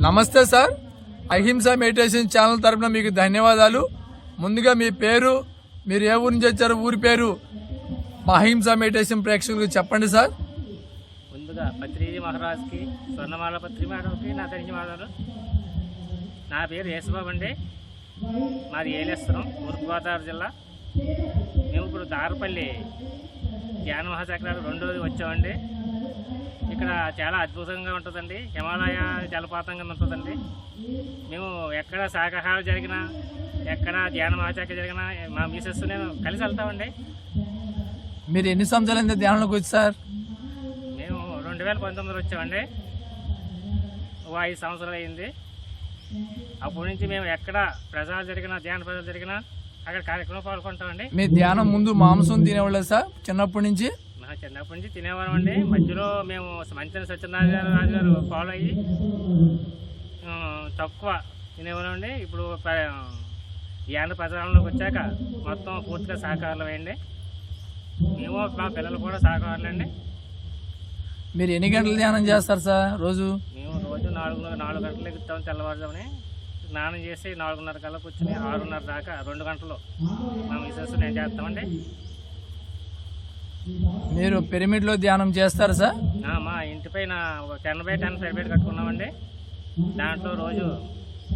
నమస్తే sir. Ahimsa meditation channel తరపున మీకు ధన్యవాదాలు. ముందుగా మీ పేరు మీరు ఏ ఊరి నుంచి వచ్చారు ఊరి పేరు మా అహింస మెడిటేషన్ ప్రేక్షకులకు చెప్పండి సార్. ముందుగా పత్రిజీ మహారాజ్కి స్వర్ణమాల పత్రి మేడంకి నా ధన్యవాదాలు. నా పేరు యేసుబాబు అండి. మాది ఏలేశ్వరం తూర్పుగోదావరి జిల్లా. మేము ఇప్పుడు దారపల్లి ధ్యాన మహాచక్రాలు రెండోది వచ్చామండి. ఇక్కడ చాలా అద్భుతంగా ఉంటుందండి. హిమాలయ జలపాతం కింద ఉంటుందండి. మేము ఎక్కడ శాకాహారం జరిగినా ఎక్కడ ధ్యాన మహాచక్ర జరిగినా మా మిసెస్ నేను కలిసి వెళ్తామండి. మీరు ఎన్ని సంవత్సరాలు ధ్యానంలోకి వచ్చి సార్? మేము రెండు వేల పంతొమ్మిదిలో వచ్చామండి. ఓ ఐదు సంవత్సరాలు అయింది. అప్పటి నుంచి మేము ఎక్కడ ప్రజలు జరిగినా ధ్యాన ప్రజలు జరిగినా అక్కడ కార్యక్రమం పాల్గొంటామండి. మీ ధ్యానం ముందు మాంసం తినేవాళ్ళే సార్ చిన్నప్పటి నుంచి? చిన్నప్పటి నుంచి తినేవాళ్ళం అండి. మధ్యలో మేము మంచి సత్యనారాయణ గారు రాజు గారు ఫాలో అయ్యి తక్కువ తినేవాళ్ళం అండి. ఇప్పుడు ధ్యాన ప్రచారంలోకి వచ్చాక మొత్తం పూర్తిగా సహకారాలు అయ్యండి మేము మా పిల్లలు కూడా సహకారులండి మీరు ఎన్ని గంటలు ధ్యానం చేస్తారు సార్ రోజు? మేము రోజు నాలుగు నాలుగు గంటలకు ఎక్కుతాం తెల్లవారుజాముని. స్నానం చేసి నాలుగున్నర కల్లా కూర్చుని ఆరున్నర దాకా రెండు గంటలు మా మిసెస్ నేను చేస్తామండి. మీరు పిరమిడ్లో ధ్యానం చేస్తారు సార్? మా ఇంటి పైన ఒక టెన్ బై టెన్ సర్టిఫికేట్ కట్టుకున్నామండి. దాంట్లో రోజు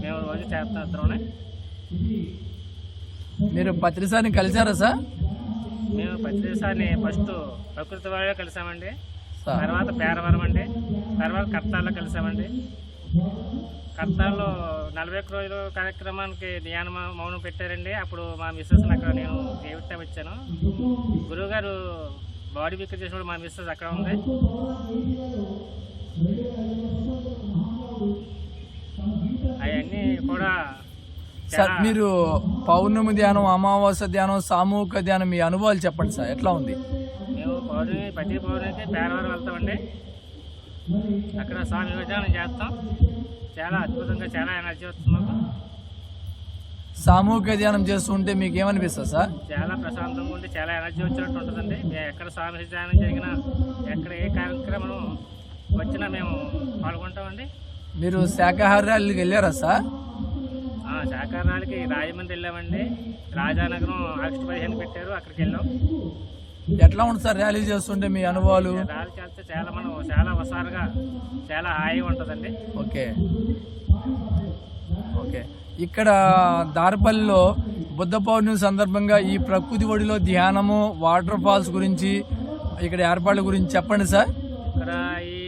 మేము రోజు చేస్తాం మీరు పత్రిసారిని కలిసారా సార్? మేము పత్రిసారిని ఫస్ట్ ప్రకృతి వారిలో కలిసామండి. తర్వాత పేరవరం అండి. తర్వాత కర్తాల్లో కలిసామండి. కర్తాల్లో నలభై ఒక్క రోజులు కార్యక్రమానికి ధ్యాన మౌనం పెట్టారండి. అప్పుడు మా మిస్సెస్ అక్కడ నేను దేవుడి టైం ఇచ్చాను. గురువుగారు బాడీ పిక్ చేసినప్పుడు మా మిస్సెస్ అక్కడ ఉంది. అవన్నీ కూడా సార్ మీరు పౌర్ణమి ధ్యానం అమావాస్య ధ్యానం సామూహిక ధ్యానం మీ అనుభవాలు చెప్పండి సార్. ఎట్లా ఉంది? మేము పౌర్ణమి ప్రతి పౌర్ణమికి పేరవరం వెళ్తామండి. అక్కడ స్వామి విభజనం చేస్తాం. చాలా అద్భుతంగా చాలా ఎనర్జీ వస్తుంది మాకు. సామూహిక ధ్యానం చేస్తుంటే మీకు ఏమనిపిస్తుంది సార్? చాలా ప్రశాంతంగా ఉండి చాలా ఎనర్జీ వచ్చినట్టు ఉంటుందండి. మేము ఎక్కడ స్వామి విభజనం జరిగినా ఎక్కడ ఏ కార్యక్రమం వచ్చినా మేము పాల్గొంటామండి. మీరు శాకాహారాలకు వెళ్ళారా సార్? ఆ, శాకాహారాలకి రాజమండ్రి వెళ్ళామండి. రాజానగరం ఆగస్టు పదిహేను పెట్టారు అక్కడికి వెళ్ళాం. ఎట్లా ఉంటుంది సార్ ర్యాలీ చేస్తుంటే మీ అనుభవాలు? చేస్తే చాలా మనం చాలా హుషారుగా చాలా హాయిగా ఉంటుందండి. ఓకే. ఓకే. ఇక్కడ దారపల్లిలో బుద్ధ పౌర్ణమి సందర్భంగా ఈ ప్రకృతి ఒడిలో ధ్యానము వాటర్ ఫాల్స్ గురించి ఇక్కడ ఏర్పాట్ల గురించి చెప్పండి సార్. ఇక్కడ ఈ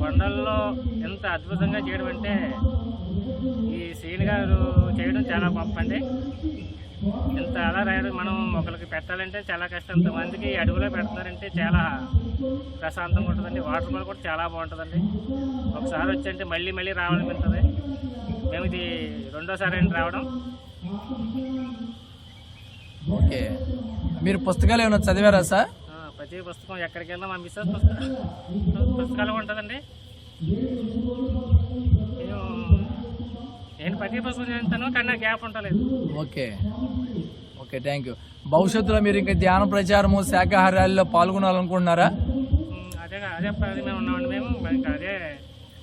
కొండల్లో ఎంత అద్భుతంగా చేయడం అంటే ఈ శ్రీని గారు చేయడం చాలా గొప్ప అండి. ఇంత అలా రాయడం మనం ఒకరికి పెట్టాలంటే చాలా కష్టం. ఇంతమందికి అడుగులో పెడతారంటే చాలా ప్రశాంతంగా ఉంటుందండి. వాటర్ ఫాల్ కూడా చాలా బాగుంటుందండి. ఒకసారి వచ్చంటే మళ్ళీ మళ్ళీ రావాలనిపిస్తుంది. మేము ఇది రెండోసారి అండి రావడం. ఓకే. మీరు పుస్తకాలు ఏమైనా చదివారా సార్? ప్రతి పుస్తకం ఎక్కడికి వెళ్ళినా మా మిస్సెస్ పుస్తకం పుస్తకాలు ఉంటుందండి నేను నేను ప్రతి పుస్తకం చదువుతాను కానీ నాకు గ్యాప్ ఉండలేదు. ఓకే. ఓకే థ్యాంక్ యూ భవిష్యత్తులో మీరు ఇంకా ధ్యాన ప్రచారము శాకాహారాల్లో పాల్గొనాలనుకుంటున్నారా? ఉమ్, అదే అదే మేము ఉన్నామండి మేము. ఇంకా అదే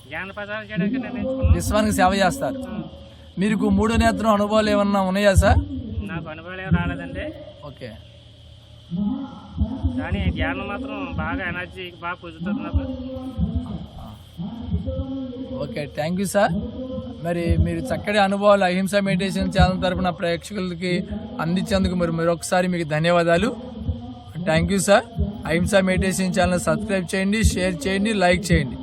జ్ఞాన ప్రచారం చేయడానికి నిర్ణయించుకున్నాం విశ్వానికి సేవ చేస్తారు. మీకు మూడు నేత్రం అనుభవాలు ఏమన్నా ఉన్నాయా సార్? నాకు అనుభవాలు ఏం రాలేదండి. ఓకే. కానీ ధ్యానం మాత్రం బాగా ఎనర్జీ బాగా కుదురుతుంది నాకు. ఓకే థ్యాంక్ యూ సార్ మరి మీరు చక్కటి అనుభవాలు అహింస మెడిటేషన్ ఛానల్ తరపున ప్రేక్షకులకి అందించేందుకు మరి మరొకసారి మీకు ధన్యవాదాలు. Thank you sir. Ahimsa meditation channel subscribe చేయండి షేర్ చేయండి లైక్ చేయండి.